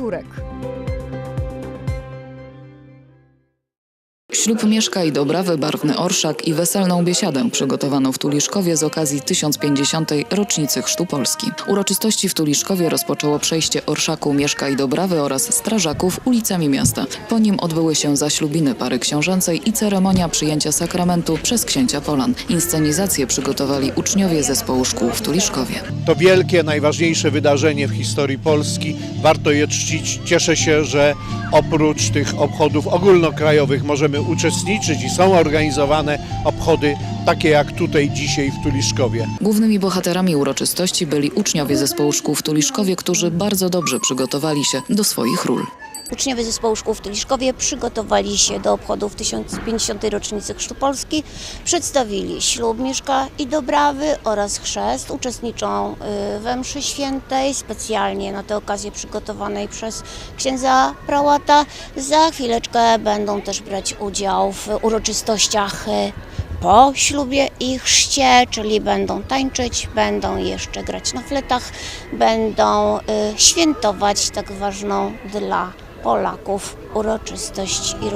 Turek. Ślub Mieszka i Dobrawy, barwny orszak i weselną biesiadę przygotowano w Tuliszkowie z okazji 1050. rocznicy Chrztu Polski. Uroczystości w Tuliszkowie rozpoczęło przejście orszaku Mieszka i Dobrawy oraz strażaków ulicami miasta. Po nim odbyły się zaślubiny pary książęcej i ceremonia przyjęcia sakramentu przez księcia Polan. Inscenizację przygotowali uczniowie zespołu szkół w Tuliszkowie. To wielkie, najważniejsze wydarzenie w historii Polski. Warto je czcić. Cieszę się, że oprócz tych obchodów ogólnokrajowych możemy uczestniczyć i są organizowane obchody takie jak tutaj dzisiaj w Tuliszkowie. Głównymi bohaterami uroczystości byli uczniowie zespołu szkół w Tuliszkowie, którzy bardzo dobrze przygotowali się do swoich ról. Uczniowie Zespołu Szkół w Tuliszkowie przygotowali się do obchodów 1050. rocznicy Chrztu Polski, przedstawili ślub Mieszka i Dobrawy oraz chrzest. Uczestniczą y, we mszy świętej, specjalnie na tę okazję przygotowanej przez księdza prałata. Za chwileczkę będą też brać udział w uroczystościach y, po ślubie i chrzcie, czyli będą tańczyć, będą jeszcze grać na fletach, będą y, świętować tak ważną dla Polaków uroczystość i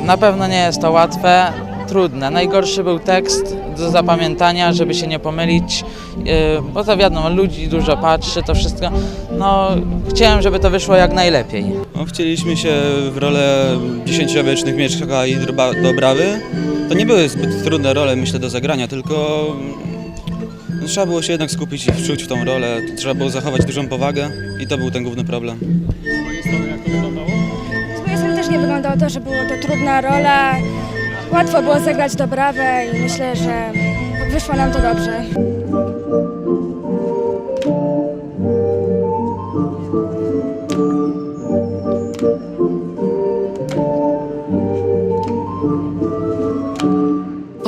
Na pewno nie jest to łatwe, trudne. Najgorszy był tekst do zapamiętania, żeby się nie pomylić, yy, bo to wiadomo, ludzi dużo patrzy, to wszystko. No, chciałem, żeby to wyszło jak najlepiej. No, wcieliśmy się w rolę dziesięciowiecznych Mieszka i Dobrawy. To nie były zbyt trudne role, myślę, do zagrania, tylko no, trzeba było się jednak skupić i wczuć w tą rolę. Trzeba było zachować dużą powagę i to był ten główny problem. Z mojej strony też nie wyglądało to, że była to trudna rola. Łatwo było zagrać Dobrawę i myślę, że wyszło nam to dobrze.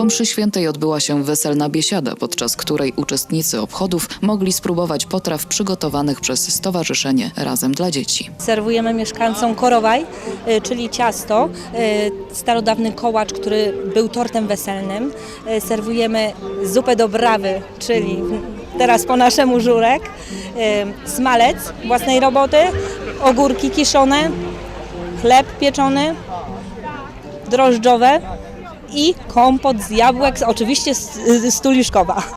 Mszy świętej odbyła się weselna biesiada, podczas której uczestnicy obchodów mogli spróbować potraw przygotowanych przez Stowarzyszenie Razem dla Dzieci. Serwujemy mieszkańcom korowaj, y, czyli ciasto, y, starodawny kołacz, który był tortem weselnym. Y, Serwujemy zupę dobrawy, czyli teraz po naszemu żurek, smalec własnej roboty, ogórki kiszone, chleb pieczony, drożdżowe i kompot z jabłek, oczywiście z, z.